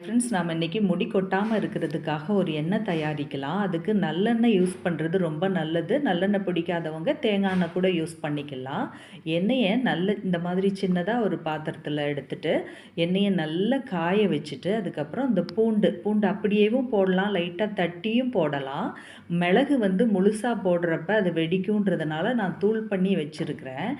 Friends நாம் இன்றைக்கி முடி கொட்டாமல் இருக்கிறதுக்காக ஒரு எண்ணெய் தயாரிக்கலாம். அதுக்கு நல்லெண்ணெய் யூஸ் பண்ணுறது ரொம்ப நல்லது. நல்லெண்ணெய் பிடிக்காதவங்க தேங்காய் எண்ணெய் கூட யூஸ் பண்ணிக்கலாம். எண்ணெயை நல்ல இந்த மாதிரி சின்னதாக ஒரு பாத்திரத்தில் எடுத்துட்டு எண்ணெயை நல்லா காய வச்சுட்டு அதுக்கப்புறம் இந்த பூண்டு பூண்டு அப்படியேவும் போடலாம். லைட்டாக தட்டியும் போடலாம். மிளகு வந்து முழுசாக போடுறப்ப அது வெடிக்குன்றதுனால நான் தூள் பண்ணி வச்சுருக்கிறேன்.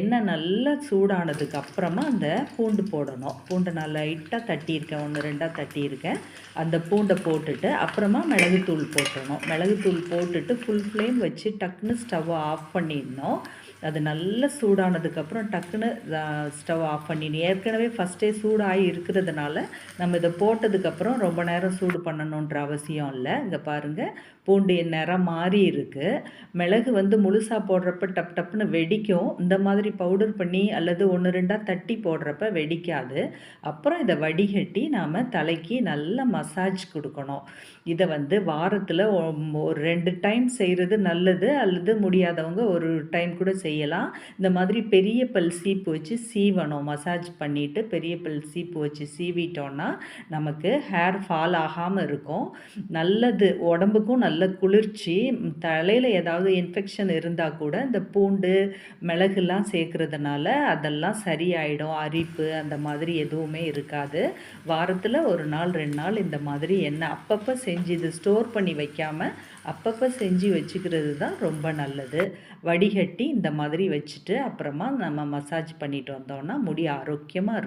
எண்ணெய் நல்லா சூடானதுக்கு அப்புறமா அந்த பூண்டு போடணும். பூண்டு நான் லைட்டாக தட்டியிருக்கேன். ஒன்று ரெண்டாக தட்டியிருக்கேன். அந்த பூண்டை போட்டுட்டு அப்புறமா மிளகுத்தூள் போட்டுடணும் மிளகுத்தூள் போட்டுட்டு ஃபுல் ஃப்ளேம் வச்சு டக்குன்னு ஸ்டவ்வை ஆஃப் பண்ணிடணும். அது நல்லா சூடானதுக்கப்புறம் டக்குன்னு ஸ்டவ் ஆஃப் பண்ணிடணும் ஏற்கனவே ஃபஸ்ட்டே சூடாகி இருக்கிறதுனால நம்ம இதை போட்டதுக்கப்புறம் ரொம்ப நேரம் சூடு பண்ணணுன்ற அவசியம் இல்லை. இங்கே பாருங்கள் பூண்டு நிறம் மாறி இருக்குது மிளகு வந்து முழுசாக போடுறப்ப டப் டப்புன்னு வெடிக்கும். இந்த மாதிரி பவுடர் பண்ணி அல்லது ஒன்று ரெண்டாக தட்டி போடுறப்ப வெடிக்காது. அப்புறம் இதை வடிகட்டி நாம் தலைக்கு நல்ல மசாஜ் கொடுக்கணும். இதை வந்து வாரத்தில் ஒரு ரெண்டு டைம் செய்கிறது நல்லது அல்லது முடியாதவங்க ஒரு டைம் கூட செய்யலாம். இந்த மாதிரி பெரிய பல் சீப்பு வச்சு சீவணும். மசாஜ் பண்ணிவிட்டு பெரிய பல் சீப்பு வச்சு சீவிட்டோன்னா நமக்கு ஹேர் ஃபால் ஆகாமல் இருக்கும். நல்லது உடம்புக்கும் நல்ல குளிர்ச்சி தலையில் ஏதாவது இன்ஃபெக்ஷன் இருந்தால் கூட இந்த பூண்டு மிளகுலாம் சேர்க்குறதுனால அதெல்லாம் சரியாயிடும். அரிப்பு அந்த மாதிரி எதுவுமே இருக்காது. வாரத்தில் ஒரு நாள் ரெண்டு நாள் இந்த மாதிரி எண்ணெய் அப்பப்போ செஞ்சு இது ஸ்டோர் பண்ணி வைக்காமல் அப்பப்போ செஞ்சு வச்சுக்கிறது தான் ரொம்ப நல்லது. வடிகட்டி இந்த மாதிரி வச்சுட்டு அப்புறமா நம்ம மசாஜ் பண்ணிட்டு வந்தோம்னா முடி ஆரோக்கியமாக இருக்கும்.